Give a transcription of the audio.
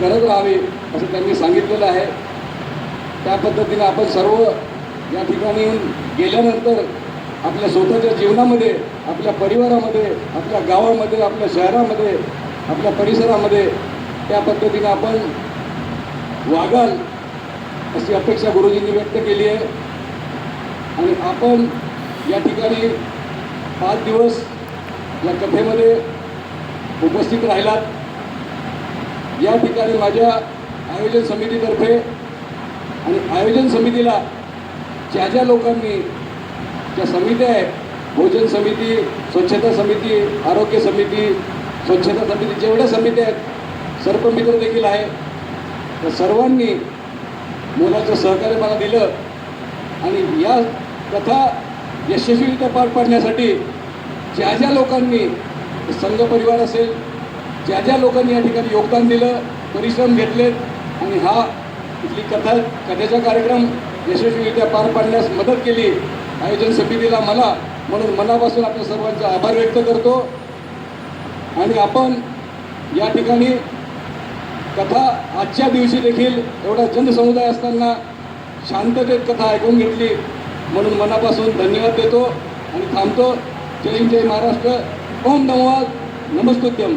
करत राहावी असं त्यांनी सांगितलेलं आहे. त्या पद्धतीने आपण सर्व या ठिकाणी गेल्यानंतर आपल्या स्वतःच्या जीवनामध्ये आपल्या परिवारामध्ये आपल्या गावामध्ये आपल्या शहरामध्ये आपल्या परिसरामध्ये त्या पद्धतीने आपण वागाल अशी अपेक्षा गुरुजींनी व्यक्त केली आहे. आणि आपण या ठिकाणी पाच दिवस या कथेमध्ये उपस्थित राहिलात. या ठिकाणी माझ्या आयोजन समितीतर्फे आणि आयोजन समितीला ज्या ज्या लोकांनी ज्या समित्या आहेत भोजन समिती स्वच्छता समिती आरोग्य समिती स्वच्छता समिती जेवढ्या समित्या आहेत सर्पमित्र देखील आहे त्या सर्वांनी मोलाचं सहकार्य मला दिलं आणि या कथा यशस्वीरित्या पार पाडण्यासाठी ज्या ज्या लोकांनी संघ परिवार असेल ज्या ज्या लोकांनी या ठिकाणी योगदान दिलं परिश्रम घेतलेत आणि हा इथली कथा कथेचा कार्यक्रम यशस्वीरित्या पार पाडण्यास मदत केली आयोजन समितीला मला म्हणून मनापासून आपल्या सर्वांचा आभार व्यक्त करतो. आणि आपण या ठिकाणी कथा आजच्या दिवशी देखील एवढा जनसमुदाय असताना शांततेत कथा ऐकून घेतली म्हणून मनापासून धन्यवाद देतो. आणि थांबतो. जय जय महाराष्ट्र. ओम नमवाद नमस्तुत्यम